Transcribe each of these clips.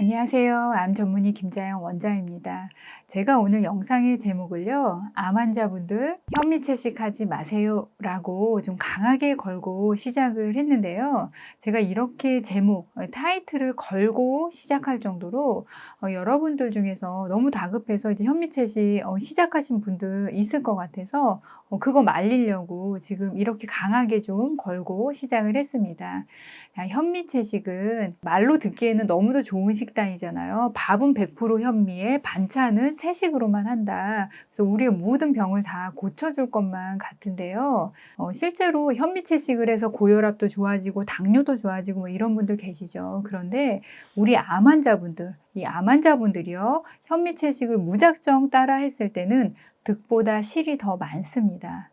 안녕하세요. 암 전문의 김자영 원장입니다. 제가 오늘 영상의 제목을요, 암 환자분들 현미 채식하지 마세요 라고 좀 강하게 걸고 시작을 했는데요. 제가 이렇게 제목, 타이틀을 걸고 시작할 정도로 어, 여러분들 중에서 너무 다급해서 이제 현미 채식 어, 시작하신 분들 있을 것 같아서 어, 그거 말리려고 지금 이렇게 강하게 좀 걸고 시작을 했습니다. 자, 현미 채식은 말로 듣기에는 너무도 좋은 식 단이잖아요. 밥은 100% 현미에 반찬은 채식으로만 한다. 그래서 우리의 모든 병을 다 고쳐줄 것만 같은데요. 어, 실제로 현미 채식을 해서 고혈압도 좋아지고 당뇨도 좋아지고 뭐 이런 분들 계시죠. 그런데 우리 암 환자분들, 이 암 환자분들이요. 현미 채식을 무작정 따라 했을 때는 득보다 실이 더 많습니다.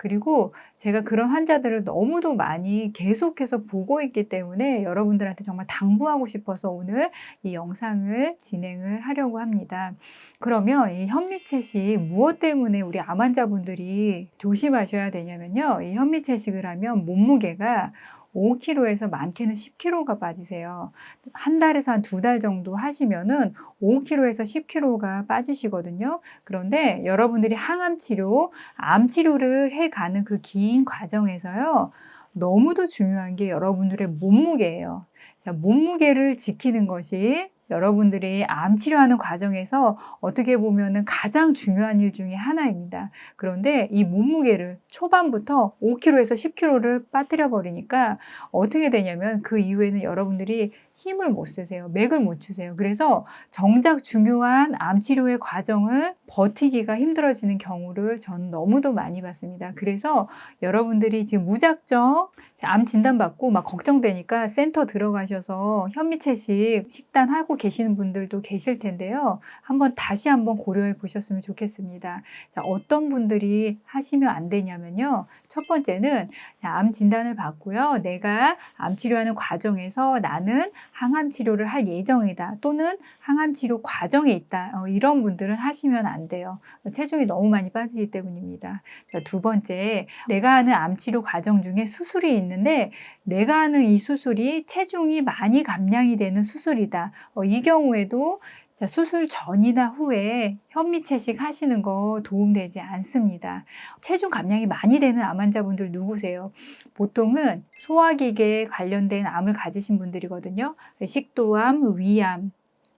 그리고 제가 그런 환자들을 너무도 많이 계속해서 보고 있기 때문에 여러분들한테 정말 당부하고 싶어서 오늘 이 영상을 진행을 하려고 합니다. 그러면 이 현미채식 무엇 때문에 우리 암 환자분들이 조심하셔야 되냐면요. 이 현미채식을 하면 몸무게가 5kg에서 많게는 10kg가 빠지세요. 한 달에서 한 두 달 정도 하시면은 5kg에서 10kg가 빠지시거든요. 그런데 여러분들이 항암 치료, 암 치료를 해 가는 그 긴 과정에서요. 너무도 중요한 게 여러분들의 몸무게예요. 자, 몸무게를 지키는 것이 여러분들이 암 치료하는 과정에서 어떻게 보면은 가장 중요한 일 중에 하나입니다. 그런데 이 몸무게를 초반부터 5kg에서 10kg를 빠뜨려 버리니까 어떻게 되냐면 그 이후에는 여러분들이 힘을 못 쓰세요. 맥을 못 추세요. 그래서 정작 중요한 암 치료의 과정을 버티기가 힘들어지는 경우를 저는 너무도 많이 봤습니다. 그래서 여러분들이 지금 무작정 암 진단받고 막 걱정되니까 센터 들어가셔서 현미채식 식단하고 계시는 분들도 계실 텐데요. 한번 다시 한번 고려해 보셨으면 좋겠습니다. 자, 어떤 분들이 하시면 안 되냐면요. 첫 번째는 암 진단을 받고요. 내가 암 치료하는 과정에서 나는 항암 치료를 할 예정이다. 또는 항암 치료 과정에 있다. 어, 이런 분들은 하시면 안 돼요. 체중이 너무 많이 빠지기 때문입니다. 자, 두 번째, 내가 하는 암 치료 과정 중에 수술이 있는데 내가 하는 이 수술이 체중이 많이 감량이 되는 수술이다. 어, 이 경우에도 자, 수술 전이나 후에 현미 채식 하시는 거 도움되지 않습니다. 체중 감량이 많이 되는 암 환자분들 누구세요? 보통은 소화기계 관련된 암을 가지신 분들이거든요. 식도암, 위암,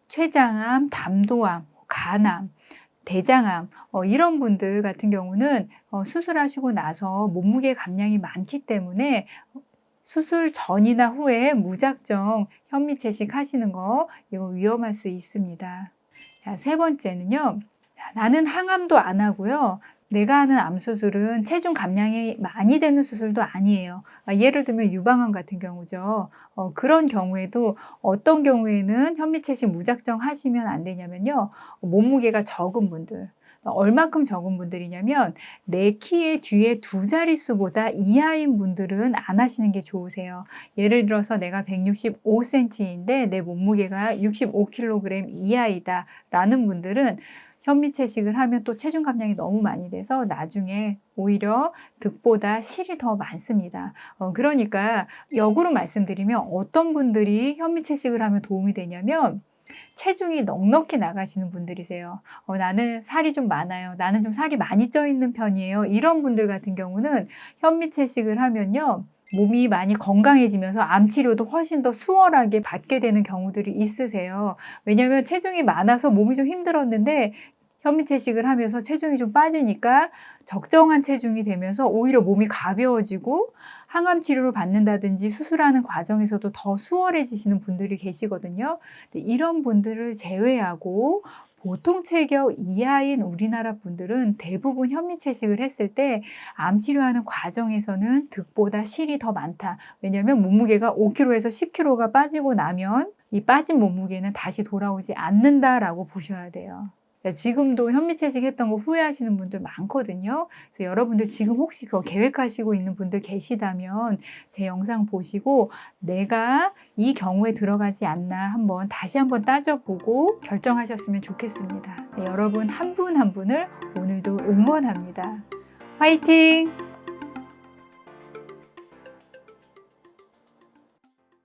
췌장암, 담도암, 간암, 대장암 어, 이런 분들 같은 경우는 어, 수술하시고 나서 몸무게 감량이 많기 때문에 수술 전이나 후에 무작정 현미 채식 하시는 거 이거 위험할 수 있습니다. 자, 세 번째는요. 나는 항암도 안 하고요. 내가 하는 암 수술은 체중 감량이 많이 되는 수술도 아니에요. 아, 예를 들면 유방암 같은 경우죠. 어, 그런 경우에도 어떤 경우에는 현미채식 무작정 하시면 안 되냐면요. 몸무게가 적은 분들, 얼만큼 적은 분들이냐면 내 키의 뒤에 두 자릿수보다 이하인 분들은 안 하시는 게 좋으세요. 예를 들어서 내가 165cm인데 내 몸무게가 65kg 이하이다 라는 분들은 현미 채식을 하면 또 체중 감량이 너무 많이 돼서 나중에 오히려 득보다 실이 더 많습니다. 어, 그러니까 역으로 말씀드리면 어떤 분들이 현미 채식을 하면 도움이 되냐면 체중이 넉넉히 나가시는 분들이세요. 어, 나는 살이 좀 많아요. 나는 좀 살이 많이 쪄 있는 편이에요. 이런 분들 같은 경우는 현미 채식을 하면요. 몸이 많이 건강해지면서 암 치료도 훨씬 더 수월하게 받게 되는 경우들이 있으세요. 왜냐하면 체중이 많아서 몸이 좀 힘들었는데 현미 채식을 하면서 체중이 좀 빠지니까 적정한 체중이 되면서 오히려 몸이 가벼워지고 항암 치료를 받는다든지 수술하는 과정에서도 더 수월해지시는 분들이 계시거든요. 이런 분들을 제외하고 보통 체격 이하인 우리나라 분들은 대부분 현미 채식을 했을 때 암 치료하는 과정에서는 득보다 실이 더 많다. 왜냐하면 몸무게가 5kg에서 10kg가 빠지고 나면 이 빠진 몸무게는 다시 돌아오지 않는다라고 보셔야 돼요. 지금도 현미채식 했던 거 후회하시는 분들 많거든요. 그래서 여러분들 지금 혹시 그거 계획하시고 있는 분들 계시다면 제 영상 보시고 내가 이 경우에 들어가지 않나 한번 다시 한번 따져보고 결정하셨으면 좋겠습니다. 네, 여러분 한 분한 분을 오늘도 응원합니다. 화이팅!